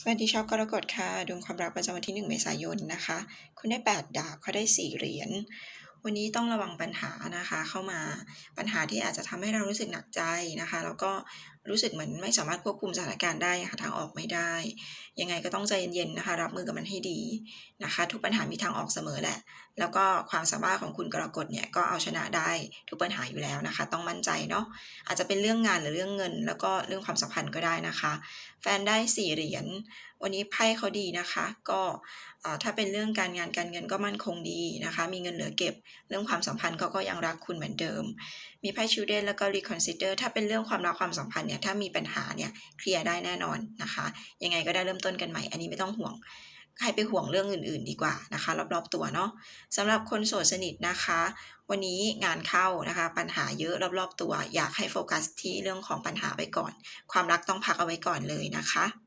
สวัสดีชาวกรกฎค่ะดวงความรักประจำวันที่ 1 เมษายนนะคะ คุณได้ 8 ดาบเขาได้ 4 เหรียญวันนี้ต้องระวังปัญหานะคะเข้ามาปัญหาที่อาจจะทำให้เรารู้สึกหนักใจนะคะ แล้วก็ รู้สึกเหมือนไม่สามารถควบคุมสถานการณ์ได้หาทางออกไม่ได้ ยังไงก็ต้องใจเย็นๆนะคะ รับมือกับมันให้ดีนะคะ ทุกปัญหามีทางออกเสมอแหละ แล้วก็ความสามารถของคุณกรกฎเนี่ยก็เอาชนะได้ทุกปัญหาอยู่แล้วนะคะ ต้องมั่นใจเนาะอาจจะเป็นเรื่องงานหรือเรื่องเงิน แล้วก็เรื่องความสัมพันธ์ก็ได้นะคะ แฟนได้สี่เหรียญวันนี้ไพ่เขาดีนะคะ ก็ถ้าเป็นเรื่องการงานการเงินก็มั่นคงดีนะคะ มีเงินเหลือเก็บ เรื่องความสัมพันธ์เขาก็ยังรักคุณเหมือนเดิม มีไพ่ชิลเดนแล้วก็รีคอนซิเดอร์ถ้าเป็นเรื่องความรักความสัมพันธ์เนี่ยถ้ามีปัญหาเนี่ยเคลียร์ได้แน่นอนนะคะ ยังไงก็ได้เริ่มต้นกันใหม่ อันนี้ไม่ต้องห่วงให้ไปห่วงเรื่องอื่น ๆ ดีกว่านะคะ รอบๆตัวเนาะสำหรับคนโสดสนิทนะคะ วันนี้งานเข้านะคะ ปัญหาเยอะรอบๆตัว อยากให้โฟกัสที่เรื่องของปัญหาไปก่อน ความรักต้องพักเอาไว้ก่อนเลยนะคะ